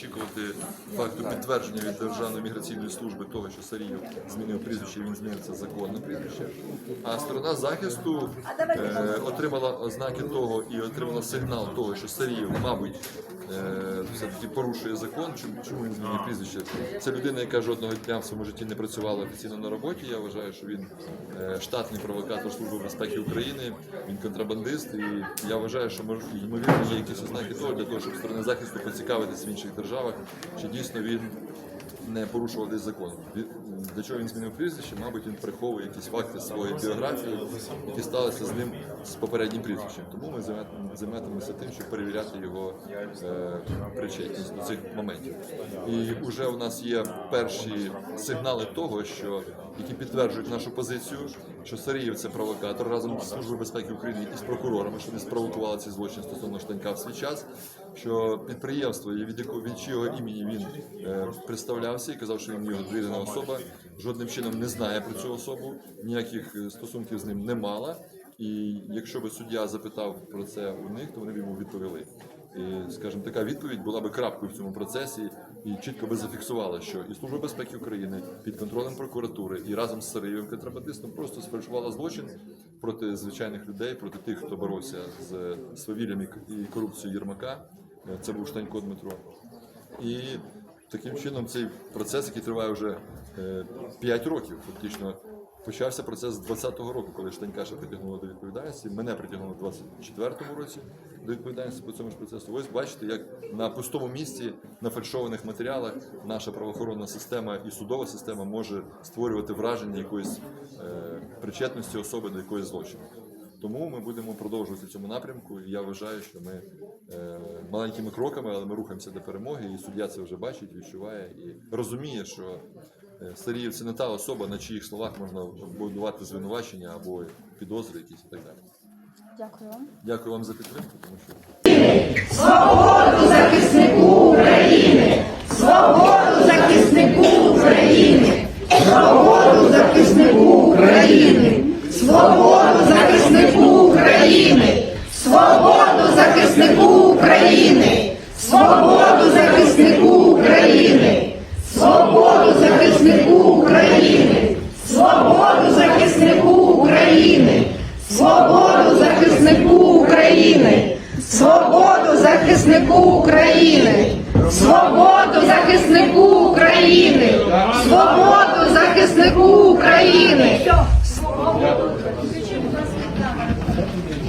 Очікувати факту підтвердження від Державної міграційної служби того, що Саріїв змінив прізвище, він змінив законне прізвище. А сторона захисту е, отримала ознаки того і отримала сигнал того, що Саріїв, мабуть, все-таки порушує закон. Чому, він змінює прізвище? Це людина, яка жодного дня в своєму житті не працювала офіційно на роботі. Я вважаю, що він е, штатний провокатор Служби безпеки України, він контрабандист, і я вважаю, що ймовірно є якісь ознаки того для того, щоб сторони захисту поцікавитись в інших державах, чи дійсно він не порушував десь закон. Для чого він змінив прізвище? Мабуть, він приховує якісь факти своєї біографії, які сталися з ним з попереднім прізвищем. Тому ми займет- займатимемося тим, щоб перевіряти його е, причетність до цих моментів. І вже у нас є перші сигнали того, що які підтверджують нашу позицію, що Саріїв це провокатор разом з Службою безпеки України і з прокурорами, що вони спровокували цей злочин стосовно штанька в свій час. Що підприємство, від якого від чого імені він е, представлявся і казав, що він його довірена особа, жодним чином не знає про цю особу, ніяких е, стосунків з ним не мала. І якщо би суддя запитав про це у них, то вони б йому відповіли. І, скажімо, така відповідь була би крапкою в цьому процесі і чітко би зафіксувала, що і Служба безпеки України під контролем прокуратури і разом з Сариєвим контрабандистом просто сфальшувала злочин проти звичайних людей, проти тих, хто боровся з свавіллям і корупцією Єрмака. Е, Це був Штанько Дмитро. І таким чином цей процес, який триває вже 5 років, фактично. Почався процес з 20-го року, коли Штанька ще притягнуло до відповідальності. Мене притягнуло в 24-му році до відповідальності по цьому ж процесу. Ось бачите, як на пустому місці, на фальшованих матеріалах наша правоохоронна система і судова система може створювати враження якоїсь е, причетності особи до якоїсь злочину. Тому ми будемо продовжувати в цьому напрямку. І я вважаю, що ми е, маленькими кроками, але ми рухаємося до перемоги. І суддя це вже бачить, відчуває і розуміє, що е, це не та особа, на чиїх словах можна будувати звинувачення або підозри якісь і так далі. Дякую вам. Дякую вам за підтримку, тому що Свободу захиснику України! Свободу захиснику України! Свободу захиснику України! Свободу захиснику України! Свободу захиснику України! Свободу захиснику України! Свободу захиснику України! Свободу захиснику України! Свободу захиснику України! Свободу захиснику України! Свободу захиснику України! Свободу